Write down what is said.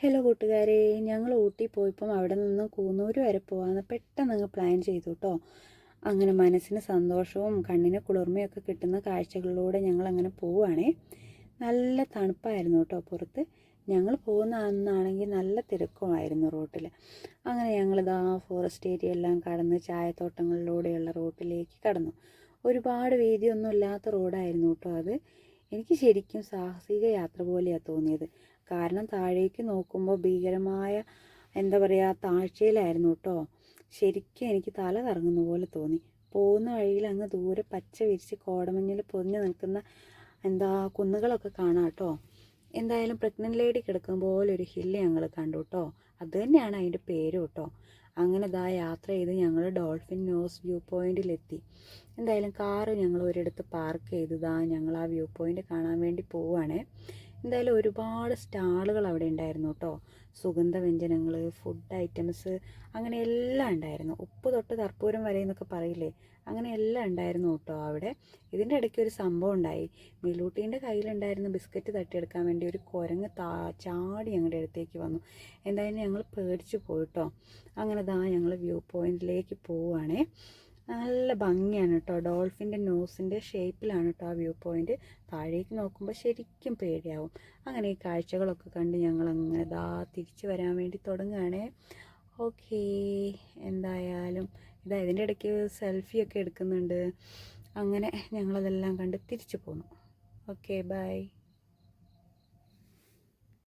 Hello കൂട്ടുകാരെ. ഞങ്ങൾ ഊട്ടി പോയപ്പം അവിടെ നിന്ന് കൂന്നൂർ വരെ പോകാമെന്ന് പെട്ടെന്ന് അങ്ങ് പ്ലാൻ ചെയ്തു കേട്ടോ അങ്ങനെ മനസ്സിന് സന്തോഷവും കണ്ണിന് കുളിർമയൊക്കെ കിട്ടുന്ന കാഴ്ചകളിലൂടെ ഞങ്ങൾ അങ്ങനെ പോവുകയാണേ നല്ല തണുപ്പായിരുന്നു കേട്ടോ പുറത്ത്. ഞങ്ങൾ പോകുന്ന അന്നാണെങ്കിൽ നല്ല തിരക്കുമായിരുന്നു റോട്ടിൽ അങ്ങനെ ഞങ്ങളിതാ ഫോറസ്റ്റ് ഏരിയ എല്ലാം കടന്ന് ചായത്തോട്ടങ്ങളിലൂടെയുള്ള റോട്ടിലേക്ക് കടന്നു. ഒരുപാട് വീതിയൊന്നും ഇല്ലാത്ത റോഡായിരുന്നു കേട്ടോ അത്. എനിക്ക് ശരിക്കും സാഹസിക യാത്ര പോലെയാണ് തോന്നിയത്. കാരണം താഴേക്ക് നോക്കുമ്പോൾ ഭീകരമായ എന്താ പറയുക താഴ്ചയിലായിരുന്നു കേട്ടോ ശരിക്കും എനിക്ക് തല കറങ്ങുന്ന പോലെ തോന്നി. പോകുന്ന വഴിയിൽ അങ്ങ് ദൂരെ പച്ച വിരിച്ച് കോടമഞ്ഞിൽ പൊതിഞ്ഞ് നിൽക്കുന്ന എന്താ കുന്നുകളൊക്കെ കാണാം കേട്ടോ എന്തായാലും പ്രഗ്നന്റ് ലേഡി കിടക്കും പോലെ ഒരു ഹില്ല് ഞങ്ങൾ കണ്ടു കേട്ടോ അത് തന്നെയാണ് അതിന്റെ പേര് കേട്ടോ അങ്ങനെ ഇതാ യാത്ര ചെയ്ത് ഞങ്ങൾ ഡോൾഫിൻ നോസ് വ്യൂ പോയിന്റിലെത്തി എന്തായാലും കാറ് ഞങ്ങൾ ഒരിടത്ത് പാർക്ക് ചെയ്തതാ ഞങ്ങൾ ആ വ്യൂ പോയിന്റ് കാണാൻ വേണ്ടി പോവുകയാണേ എന്തായാലും ഒരുപാട് സ്റ്റാളുകൾ അവിടെ ഉണ്ടായിരുന്നു കേട്ടോ. സുഗന്ധവ്യഞ്ജനങ്ങൾ ഫുഡ് ഐറ്റംസ് അങ്ങനെ എല്ലാം ഉണ്ടായിരുന്നു. ഉപ്പ് തൊട്ട് കർപ്പൂരം വരെ എന്നൊക്കെ പറയില്ലേ? അങ്ങനെ എല്ലാം ഉണ്ടായിരുന്നു കേട്ടോ അവിടെ. ഇതിന്റെ ഇടയ്ക്ക് ഒരു സംഭവം ഉണ്ടായി. മിലൂട്ടീന്റെ കയ്യിലുണ്ടായിരുന്ന ബിസ്ക്കറ്റ് തട്ടിയെടുക്കാൻ വേണ്ടി ഒരു കുരങ്ങ് താ ചാടി ഞങ്ങളുടെ അടുത്തേക്ക് വന്നു. എന്തായാലും ഞങ്ങൾ പേടിച്ചു പോയിട്ടോ അങ്ങനെ ദാ ഞങ്ങൾ വ്യൂ പോയിന്റിലേക്ക് പോവുകയാണേ. നല്ല ഭംഗിയാണ് കേട്ടോ ഡോൾഫിന്റെ നോസിന്റെ ഷേപ്പിലാണ് കേട്ടോ ആ വ്യൂ പോയിന്റ്. താഴേക്ക് നോക്കുമ്പോൾ ശരിക്കും പേടിയാവും. അങ്ങനെ ഈ കാഴ്ചകളൊക്കെ കണ്ട് ഞങ്ങൾ അങ്ങനെ ദാ തിരിച്ചു വരാൻ വേണ്ടി തുടങ്ങുകയാണേ. ഓക്കേ എന്തായാലും. ഇതാ ഇതിന്റെ ഇടയ്ക്ക് സെൽഫിയൊക്കെ എടുക്കുന്നുണ്ട്. അങ്ങനെ ഞങ്ങളതെല്ലാം കണ്ട് തിരിച്ചു പോന്നു. Okay bye.